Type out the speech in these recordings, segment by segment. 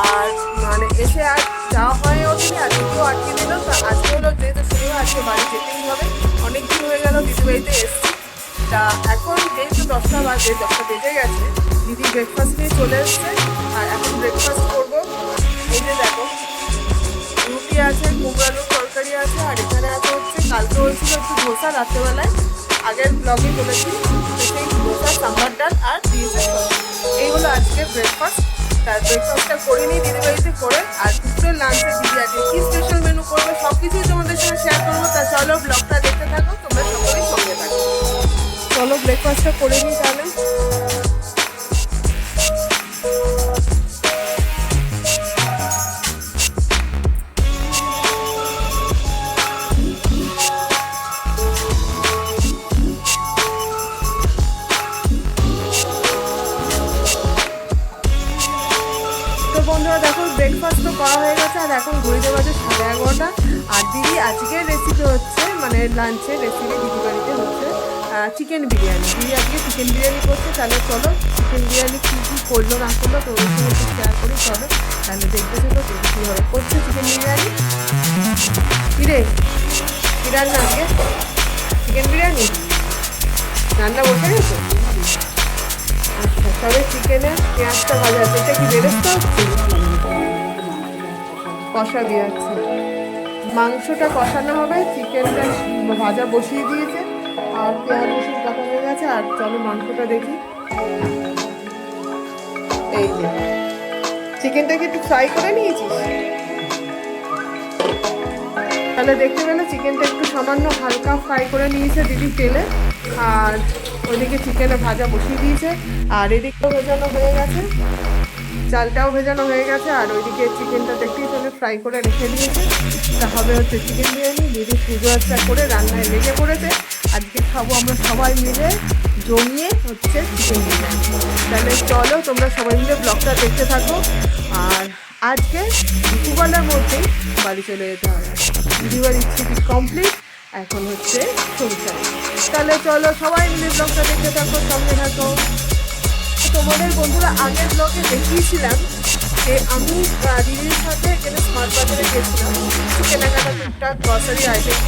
আর মানে এসে আর যাওয়া হয়ে ওঠেনি, আর একটু আটকে দিল। তো আজকে হলো যেহেতু শনিবার, আজকে বাড়ি যেতেই হবে। অনেক দিন হয়ে গেল দিদি বাড়িতে এসছি। তা এখন যেহেতু দশটা বাজে, দশটা বেজে গেছে, দিদি ব্রেকফাস্ট নিয়ে চলে এসছে। আর এখন ব্রেকফাস্ট করব। এই যে দেখো, রুটি আছে, কুমড়ো তরকারি আছে, আর এখানে আছে হচ্ছে, কালকে হয়েছিল একটু ধোসা রাত্রেবেলায়। আগের ব্লগে বলেছি সেই ধোসা, সাম্বার ডাল আর দিয়েছে। এই হলো আজকে ব্রেকফাস্ট তার ব্রেকফাস্টটা করে নিই দিদি করে, আর দুপুরের লাঞ্চে দিদি আজকে কী স্পেশাল মেনু করবে সব কিছুই তোমাদের সঙ্গে শেয়ার করব। তা চলো ব্লগটা দেখতে থাকো, তোমরা সকলেই সঙ্গে থাকো। চলো ব্রেকফাস্টটা করে নিই তাহলে। লাঞ্চের রেসিপি দিদি বাড়িতে হচ্ছে চিকেন বিরিয়ানি। দিদি আজকে চিকেন বিরিয়ানি করছে, তাহলে চলো চিকেন বিরিয়ানি কী কী করল না করল তো ওর একটু শেয়ার করি, চলো। তাহলে দেখতে চলো দিদি কীভাবে করছে চিকেন বিরিয়ানি। কিরে? কী রান্না আজকে? চিকেন বিরিয়ানি? রান্না বসে গেছে? আচ্ছা তবে চিকেনের পেঁয়াজটা ভাজা আছে। এটা কি বেরেস্তা হচ্ছে? কষা দিয়ে যাচ্ছে মাংসটা কষানো হবে, চিকেনটা ভাজা বসিয়ে দিয়েছে, আর পেঁয়াজ রসুন কাটা হয়ে গেছে, আর চলো মাংসটা দেখি। এই যে, চিকেনটাকে একটু ফ্রাই করে নিয়েছিস? তাহলে দেখতে পেলে চিকেনটা একটু সামান্য হালকা ফ্রাই করে নিয়েছে দিদি তেলে, আর ওইদিকে চিকেনে ভাজা বসিয়ে দিয়েছে, আর এদিকটাও ভেজানো হয়ে গেছে। চালটাও ভেজানো হয়ে গেছে, আর ওইদিকে চিকেনটা দেখতেই পেলে ফ্রাই করে রেখে দিয়েছে। তা হবে হচ্ছে চিকেন বিরিয়ানি, দিদি পুজো আচ্ছা করে রান্নায় লেগে পড়েছে। আজকে খাব আমরা সবাই মিলে জমিয়ে হচ্ছে চিকেন বিরিয়ানি। তাহলে চলো, তোমরা সবাই মিলে ব্লগটা দেখতে থাকো। আর আজকে দুপুরবেলার মধ্যেই বাড়ি চলে যেতে হবে। দিদিবাড়ির ছুটি কমপ্লিট এখন হচ্ছে সংসার তাহলে চলো, সবাই মিলে ব্লগটা দেখতে থাকো, সঙ্গে থাকো। তোমাদের বন্ধুরা আগের ব্লগে দেখিয়েছিলাম যে আমি দিদির সাথে এখানে স্মার্ট বাজারে গেছিলাম। কেনাকাটা টুকটাক গ্রসারি আইটেম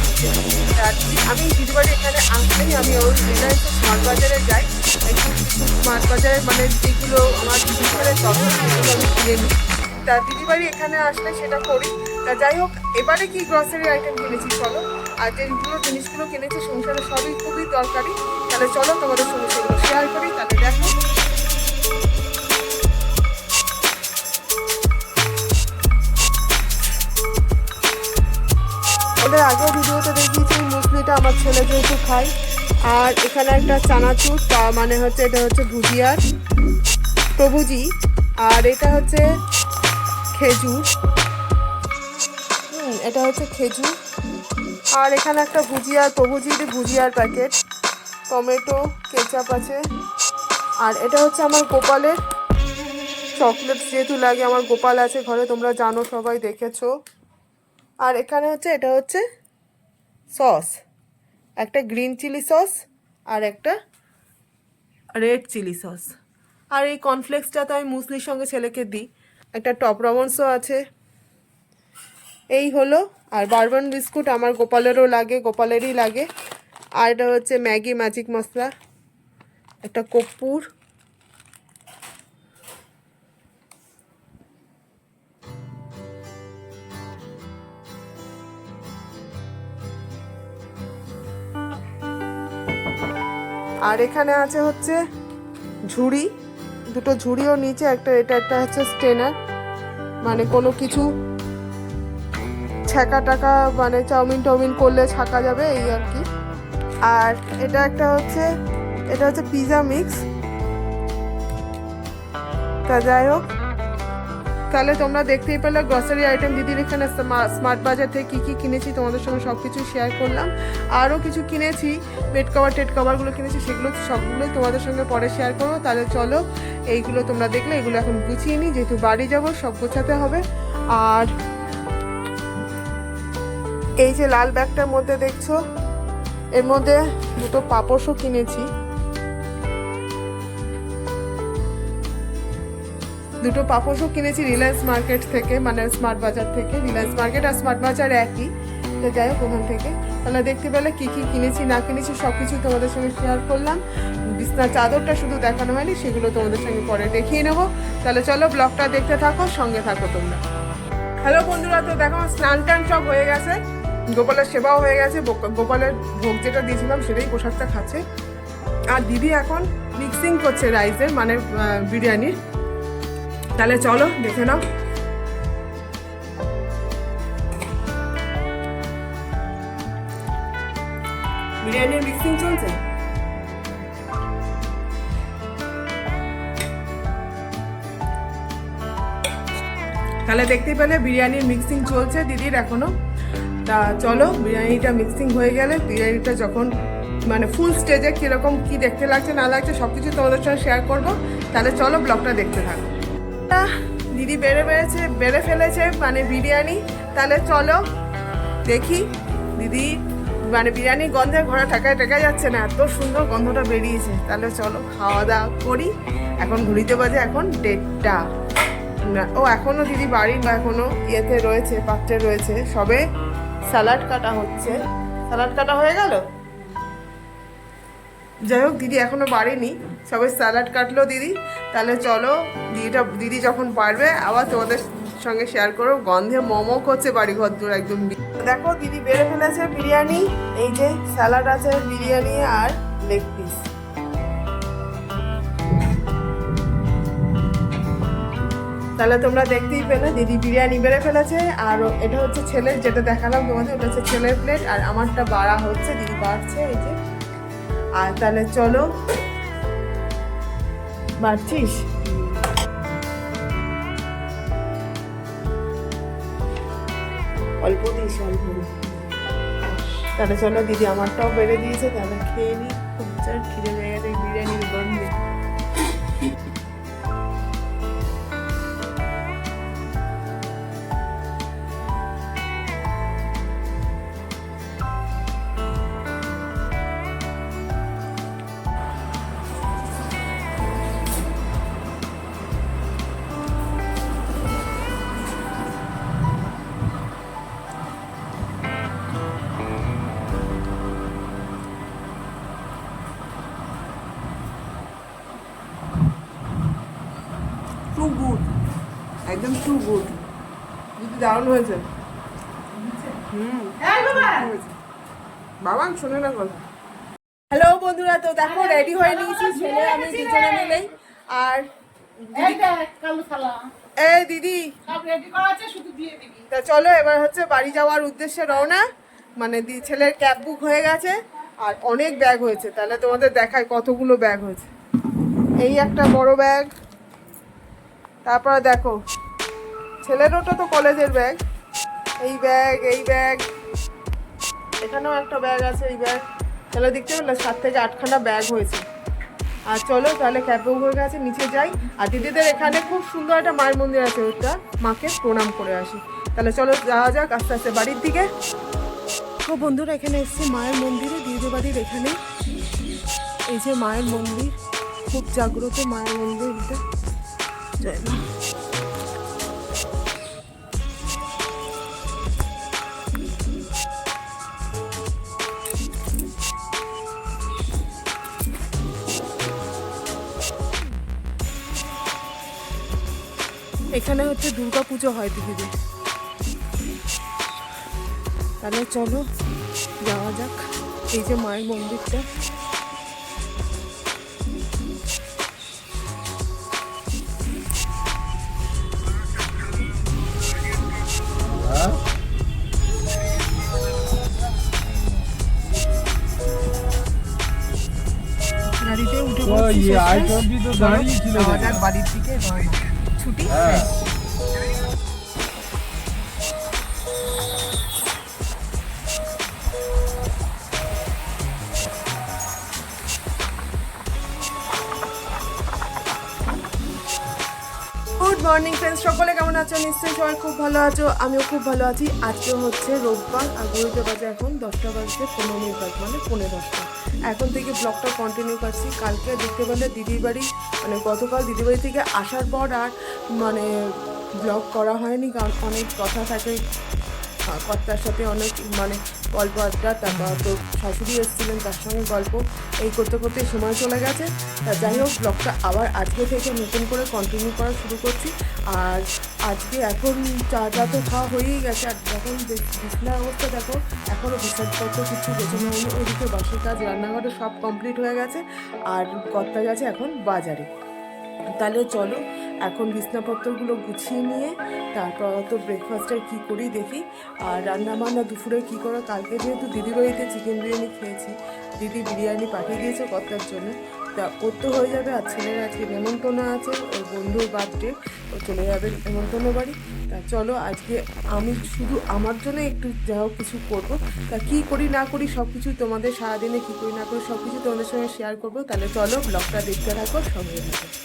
আমি দিদিবাড়ি এখানে আসলেই আমি ওর রিলায়েন্স স্মার্ট বাজারে যাই। স্মার্ট বাজারে মানে যেগুলো আমার দরকার সেগুলো আমি কিনে নিই। তা দিদিবাড়ি এখানে আসলে সেটা করি। তা যাই হোক, এবারে কি গ্রসারি আইটেম কিনেছি চলো? আর যেগুলো জিনিসগুলো কিনেছি সংসারে সবই খুবই দরকারি। তাহলে চলো তোমাদের সঙ্গে সেগুলো শেয়ার করি, তাহলে দেখো। ওদের আগেও ভিডিওতে দেখিয়েছি মুসলিটা আমার ছেলে যেহেতু খায়। আর এখানে একটা চানাচুর, তা মানে হচ্ছে এটা হচ্ছে ভুজিয়ার। প্রভুজি আর এটা হচ্ছে খেজুর। হুম, এটা হচ্ছে খেজুর। আর এখানে একটা ভুজিয়ার প্রভুজির ভুজিয়ার প্যাকেট। টমেটো, কেচাপ আছে। আর এটা হচ্ছে আমার গোপালের চকলেট যেহেতু লাগে, আমার গোপাল আছে ঘরে, তোমরা জানো, সবাই দেখেছ। আর এখানে হচ্ছে, এটা হচ্ছে সস। একটা গ্রিন চিলি সস আর একটা রেড চিলি সস। আর এই কর্নফ্লেক্সটা তো আমি মুসলির সঙ্গে ছেলেকে দিই। একটা টপ রমন্সও আছে। এই হলো, আর বারবন বিস্কুট আমার গোপালেরও লাগে, গোপালেরই লাগে। আর এটা হচ্ছে ম্যাগি ম্যাজিক মশলা। একটা কর্পূর। আর এখানে আছে হচ্ছে ঝুড়ি। দুটো ঝুড়িও নিচে, একটা এটা, একটা হচ্ছে স্টেনার। মানে কোনো কিছু ছ্যাঁকা টাকা মানে চাউমিন টাউমিন করলে ছাকা যাবে, এই আর কি। আর এটা একটা হচ্ছে, এটা হচ্ছে পিজা মিক্স। তা যাই হোক তাহলে তোমরা দেখতেই পেলে গ্রসারি আইটেম দিদির এখানে স্মা- স্মার্ট বাজার থেকে কী কী কিনেছি, তোমাদের সঙ্গে সব কিছু শেয়ার করলাম। আরও কিছু কিনেছি বেড কভার টেড কভারগুলো কিনেছি, সেগুলো সবগুলোই তোমাদের সঙ্গে পরে শেয়ার করব। তাহলে চলো, এইগুলো তোমরা দেখলে, এগুলো এখন গুছিয়ে নিই। যেহেতু বাড়ি যাব, সব গোছাতে হবে। আর এই যে লাল ব্যাগটার মধ্যে দেখছ, এর মধ্যে দুটো পাপোশও কিনেছি। দুটো পাপোশও কিনেছি রিলায়েন্স মার্কেট থেকে মানে স্মার্ট বাজার থেকে। রিলায়েন্স মার্কেট আর স্মার্ট বাজার একই। তো যাই হোক, ওখান থেকে। তাহলে দেখতে পেলে কী কী কিনেছি, না কিনেছি সব কিছু তোমাদের সঙ্গে শেয়ার করলাম। বিছনার চাদরটা শুধু দেখানো হয়নি, সেগুলো তোমাদের সঙ্গে পরে দেখিয়ে নেব। তাহলে চলো ব্লগটা দেখতে থাকো, সঙ্গে থাকো তোমরা। হ্যালো বন্ধুরা, তো দেখো স্নান টান সব হয়ে গেছে। গোপালের সেবাও হয়ে গেছে। গোপালের ভোগ যেটা দিয়েছিলাম, সেটাই পোশাকটা খাচ্ছে। আর দিদি এখন মিক্সিং করছে রাইসের মানে বিরিয়ানির। তাহলে চলো, দেখে নাও। বিরিয়ানির মিক্সিং চলছে? তাহলে দেখতে পেলে বিরিয়ানির মিক্সিং চলছে দিদির এখনও। তা চলো, বিরিয়ানিটা মিক্সিং হয়ে গেলে বিরিয়ানিটা যখন মানে ফুল স্টেজে কীরকম কি দেখতে লাগছে না লাগছে সব কিছু তোমাদের সঙ্গে শেয়ার করব। তাহলে চলো ব্লগটা দেখতে থাকো। তা দিদি বেড়ে বেড়েছে, বেড়ে ফেলেছে মানে বিরিয়ানি। তাহলে চলো দেখি দিদি মানে বিরিয়ানি গন্ধে ঘোড়া ঠেকায় টেকা যাচ্ছে না, এত সুন্দর গন্ধটা বেরিয়েছে। তাহলে চলো খাওয়া দাওয়া করি। এখন ঘুরিতে বাজে এখন দেড়টা। না, ও এখনও দিদি বাড়ি বা এখনও ইয়েতে রয়েছে, পাত্রে রয়েছে। সবে স্যালাড কাটা হচ্ছে। স্যালাড কাটা হয়ে গেল? যাই হোক, দিদি এখনও বাড়েনি। সবে স্যালাড কাটলো দিদি। তাহলে চলো, দিদিটা, দিদি যখন পারবে, আবার তোমাদের সঙ্গে শেয়ার করো। গন্ধে মোমো করছে বাড়ি ঘর দূর একদম দেখো, দিদি বেড়ে ফেলেছে বিরিয়ানি। এই যে স্যালাড আছে বিরিয়ানি আর লেগ পিস তাহলে তোমরা দেখতেই পেলে, দিদি বিরিয়ানি বেড়ে ফেলেছে। আর এটা হচ্ছে ছেলের, যেটা দেখালাম তোমাদের, ওটা হচ্ছে ছেলের প্লেট আর আমারটা বাড়া হচ্ছে, দিদি বাড়ছে, এই যে। আর তাহলে চলো বাড়ছিস অল্প দিস, অল্প তাহলে চলো, দিদি আমারটাও বেড়ে দিয়েছে, তাহলে খেয়ে নিই খুব খিদে একদম টু গুড দিদি দারুণ হয়েছে। হুম। বাবা। শোনে না কথা। হ্যালো বন্ধুরা তো দেখো রেডি হয়ে নিয়েছি ছেলে আমি দুজনে মিলেই। আর এই দিদি। সব রেডি করা আছে শুধু দিয়ে দিবি। তা চলো এবার হচ্ছে বাড়ি যাওয়ার উদ্দেশ্যে রওনা। মানে দি ছেলের ক্যাব বুক হয়ে গেছে আর অনেক ব্যাগ হয়েছে। তাহলে তোমাদের দেখায় কতগুলো ব্যাগ হয়েছে। এই একটা বড় ব্যাগ। তারপরে দেখো ছেলের ওটা তো কলেজের ব্যাগ এই ব্যাগ এই ব্যাগ এখানেও একটা ব্যাগ আছে, এই ব্যাগ তাহলে দেখতে পেলে সাত থেকে আটখানা ব্যাগ হয়েছে। আর চলো তাহলে ক্যাব হয়ে গেছে, নিচে যাই। আর দিদিদের এখানে খুব সুন্দর একটা মায়ের মন্দির আছে ওটা মাকে প্রণাম করে আসি। তাহলে চলো যাওয়া যাক আস্তে আস্তে বাড়ির দিকে। তো বন্ধুরা, এখানে এসছে মায়ের মন্দিরে। দিদিদের বাড়ির এখানে এই যে মায়ের মন্দির। খুব জাগ্রত মায়ের মন্দির এটা। জয় এখানে হচ্ছে দুর্গা পুজো হয় দিদিদের তাহলে চলো যাওয়া যাক। এই যে মায়ের মন্দিরটা। গাড়িতে উঠে বাড়ির দিকে। ছুটি গুড মর্নিং ফ্রেন্ডস সকলে কেমন আছো? নিশ্চয়ই সবাই খুব ভালো আছো। আমিও খুব ভালো আছি। আজকে হচ্ছে রোববার আর গুরুতে বাজে এখন দশটা বাজছে পনেরো মিনিট বাজে মানে পনেরো দশটা। এখন থেকে ব্লগটা কন্টিনিউ করছি। কালকে দেখতে পেলে দিদির বাড়ি মানে গতকাল দিদিবাড়ি থেকে আসার পর আর মানে ব্লগ করা হয়নি, কারণ অনেক কথা থাকে। কর্তার সাথে অনেক মানে গল্প আড্ডা, তারপর তো শাশুড়ি এসেছিলেন তার সঙ্গে গল্প, এই করতে করতে সময় চলে গেছে। তা যাই হোক ব্লগটা আবার আজকে থেকে নতুন করে কন্টিনিউ করা শুরু করছি। আর আজকে এখন চা চা তো খাওয়া হয়েই গেছে। আর যখন বিছ- বিছানার অবস্থা দেখো এখনও বিছানাপত্র কিছু গোছানো হয়নি। ওইদিকে বাসের কাজ রান্নাঘরে সব কমপ্লিট হয়ে গেছে। আর কর্তা গেছে এখন বাজারে। তাহলে চলো, এখন বিছনাপত্রগুলো গুছিয়ে নিয়ে তারপর তো ব্রেকফাস্টে কী করি দেখি। আর রান্না বান্না দুপুরে কী করো? কালকে যেহেতু দিদি বাড়িতে চিকেন বিরিয়ানি খেয়েছি, দিদি বিরিয়ানি পাঠিয়ে দিয়েছে কর্তার জন্য। তা ওর তো হয়ে যাবে, আর ছেলের আজকে নেমন্তন্ন আছে, ওর বন্ধুর বার্থডে ও চলে যাবে নেমন্তন্ন বাড়ি। তা চলো, আজকে আমি শুধু আমার জন্য একটু যা হোক কিছু করব। তা কী করি না করি সব কিছু তোমাদের সারাদিনে কী করি না করি সব কিছু তোমাদের সঙ্গে শেয়ার করব। তাহলে চলো ব্লগটা দেখতে থাকো, সঙ্গে থাকো।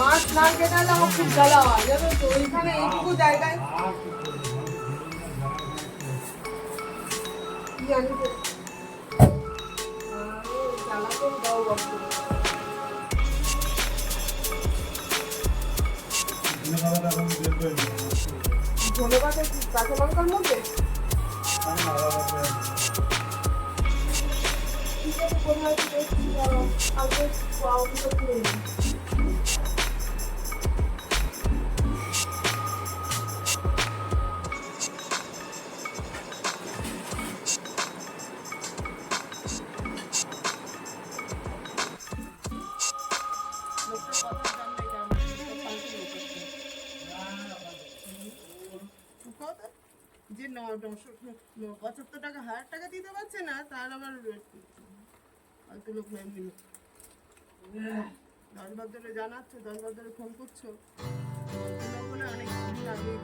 মাছ না কেনালে আমার খুব জ্বালা হয়। জানো তো ওইখানে এইটুকু জায়গায় জানি তো? আরে, জ্বালা তো দাও কাঁচা লঙ্কার মধ্যে? ঠিক আছে কোথায় আছে? দেখছি পঁচাত্তর টাকা, হাজার টাকা দিতে পারছে না, তার আবার ফালতু লোক নাম দিল দশ বার ধরে জানাচ্ছ, দশ বার ফোন করছ। অনেক দিন আগেই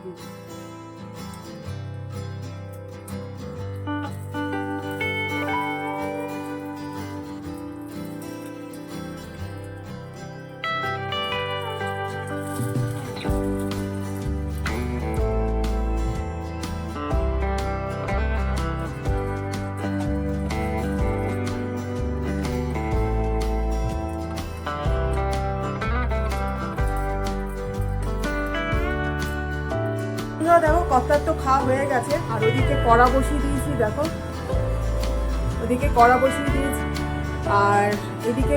কত্তার তো খাওয়া হয়ে গেছে, আর ওদিকে কড়া বসিয়ে দিয়েছি, দেখো। ওদিকে কড়া বসিয়ে দিয়েছি, আর এদিকে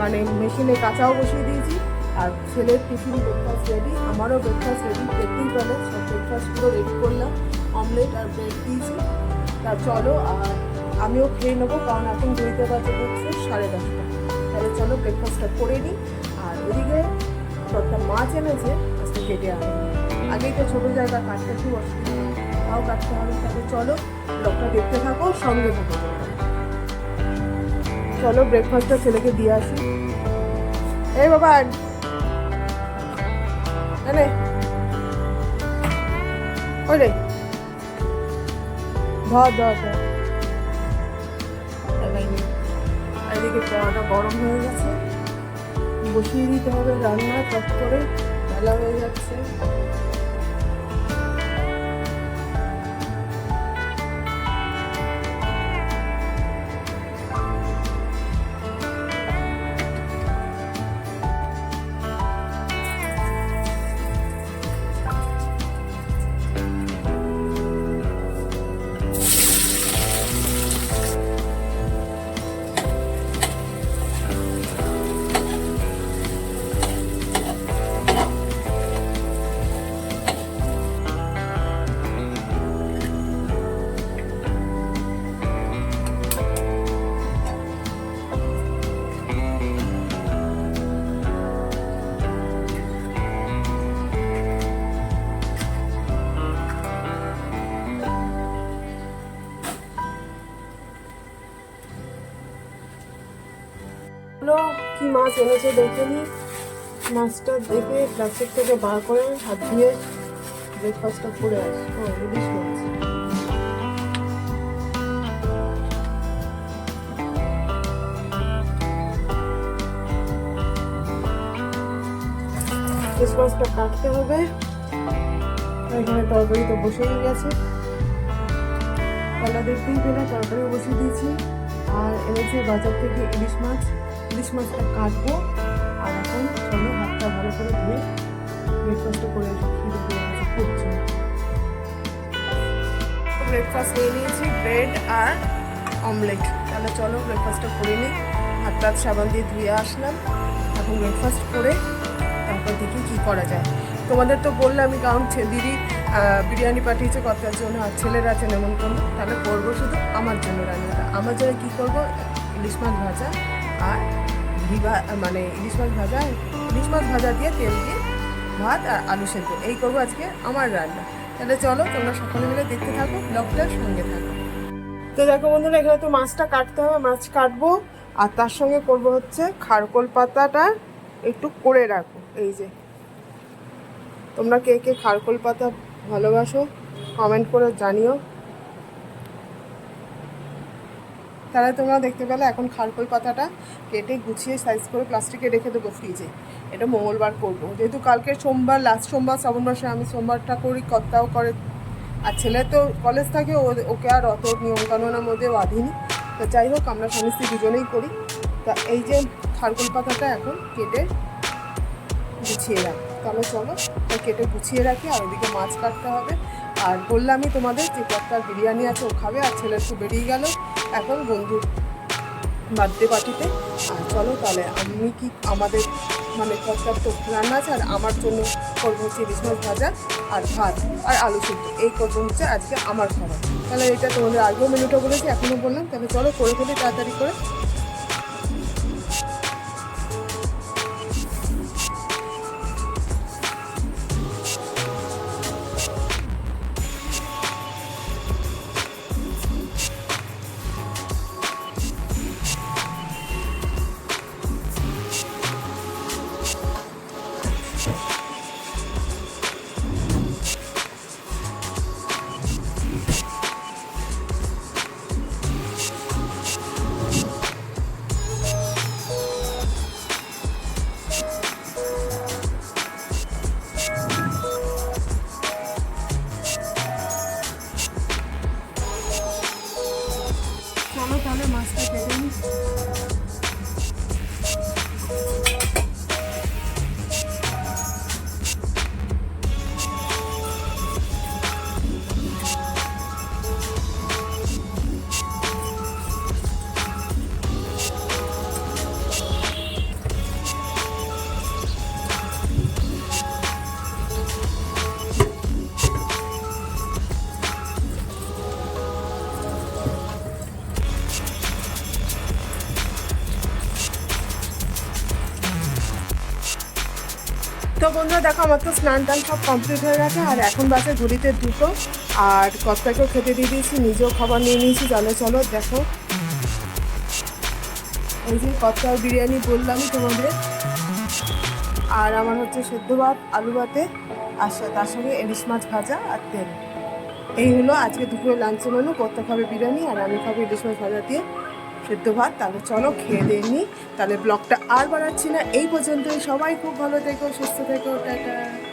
মানে মেশিনে কাঁচাও বসিয়ে দিয়েছি, আর ছেলের টিফিন ব্রেকফাস্ট রেডি আমারও ব্রেকফাস্ট রেডি দেখতেই পেলে সব ব্রেকফাস্টগুলো রেডি করলাম অমলেট আর ব্রেড দিয়েছি। তা চলো, আর আমিও খেয়ে নেব, কারণ এখন দুইতে বাজে হচ্ছে সাড়ে দশটা। তাহলে চলো ব্রেকফাস্টটা করে নিই, আর ওদিকে কয়েকটা মাছ এনেছে আজকে কেটে আনব। আগেই তো ছোটো জায়গা, কাটতে খুব অসুবিধা। তাও কাটতে হবে, তাহলে চলো ব্লগটা দেখতে থাকো, সঙ্গে থাকো। চলো ব্রেকফাস্টটা ছেলেকে দিয়ে আসি। এই বাবা এনে ওই রে ধর ধর ধর। এদিকে কড়াটা গরম হয়ে গেছে। বসিয়ে দিতে হবে রান্না, চট করে বেলা হয়ে যাচ্ছে। মাছ এনেছে দেখে মাছটা দেখে প্লাস্টিক থেকে বার করে হাত দিয়ে ব্রেকফাস্টটা করে আসি। ও ইলিশ কাটতে হবে। এখানে তরকারি তো বসেই গেছে। কলা দেখতেই পেলে তরকারিও বসিয়ে দিয়েছি। আর এনেছে বাজার থেকে ইলিশ মাছ। ইলিশ মাছটা কাটবো। আর এখন চলো, হাতটা ভালো করে ধুয়ে ব্রেকফাস্টটা করে খিদে গেছে ব্রেকফাস্ট নিয়ে নিয়েছি ব্রেড আর অমলেট তাহলে চলো ব্রেকফাস্টটা করে নিই। হাত টাত সাবান দিয়ে ধুয়ে আসলাম। এখন ব্রেকফাস্ট করে তারপর দেখি কী করা যায়। তোমাদের তো বললামই কারণ দিদি বিরিয়ানি পাঠিয়েছে কতার জন্য আর ছেলেরা আছে নেমন্তন্ন তাহলে করব শুধু আমার জন্য রান্নাটা। আমার জন্য কী করব? ইলিশ মাছ ভাজা আর ঘি ভা- মানে ইলিশ মাছ ভাজা, ইলিশ মাছ ভাজা দিয়ে তেল দিয়ে ভাত আর আলু সেদ্ধ। এই করব আজকে আমার রান্না। তাহলে চলো, তোমরা সকলে মিলে দেখতে থাকো ব্লগটার সঙ্গে থাকো। তো দেখো বন্ধুরা, এখানে তো মাছটা কাটতে হবে, মাছ কাটবো। আর তার সঙ্গে করব হচ্ছে খারকোল পাতাটা একটু করে রাখো এই যে। তোমরা কে কে খারকোল পাতা ভালোবাসো কমেন্ট করে জানিও। তাহলে তোমরা দেখতে পেলে এখন খারকোল পাতাটা কেটে গুছিয়ে সাইজ করে প্লাস্টিকে রেখে দেবো ফ্রিজে এটা মঙ্গলবার করব। যেহেতু কালকে সোমবার লাস্ট সোমবার, শ্রাবণ মাসে আমি সোমবারটা করি, কর্তাও করে। আর ছেলে তো কলেজ থাকে, ও- ওকে আর অত নিয়মকানুনের মধ্যে বাঁধিনি। তো যাই হোক, আমরা স্বামী স্ত্রী দুজনেই করি। তা এই যে খারকোল পাতাটা এখন কেটে গুছিয়ে রাখি। তাহলে চলো কেটে গুছিয়ে রাখি, আর ওদিকে মাছ কাটতে হবে। আর বললামই তোমাদের যে কর্তার বিরিয়ানি আছে, ও খাবে, আর ছেলের তো বেরিয়ে গেল। এখন বন্ধুর বার্থডে পার্টিতে। আর চলো তাহলে আমি কি আমাদের মানে কর্তার তো রান্না আছে আর আমার জন্য করব হচ্ছে ইলিশ ভাজা আর ভাত আর আলু সিদ্ধ। এই করব হচ্ছে আজকে আমার খাবার। তাহলে এটা তোমাদের আগেও মেনুটা বলেছি, এখনও বললাম। তাহলে চলো করে ফেলি তাড়াতাড়ি করে। তো বন্ধুরা, দেখো, আমার তো স্নান টান সব কমপ্লিট হয়ে গেছে, আর এখন বাসে ঘুরিতে দুটো, আর কর্তাকেও খেতে দিয়ে দিয়েছি, নিজেও খাবার নিয়ে নিয়েছি, চলো চলো, দেখো। এই যে কর্তার বিরিয়ানি বললামই তোমাদের, আর আমার হচ্ছে সেদ্ধ ভাত, আলু ভাতে, আর তার সঙ্গে ইলিশ মাছ ভাজা আর তেল। এই হলো আজকে দুপুরে লাঞ্চে মেনু কর্তা খাবে বিরিয়ানি, আর আমি খাব ইলিশ মাছ ভাজা দিয়ে সেদ্ধ ভাত, তাহলে চলো খেয়ে দিয়ে নিই তাহলে ব্লগটা আর বাড়াচ্ছি না। এই পর্যন্তই। সবাই খুব ভালো থেকো, সুস্থ থেকো, টাটা।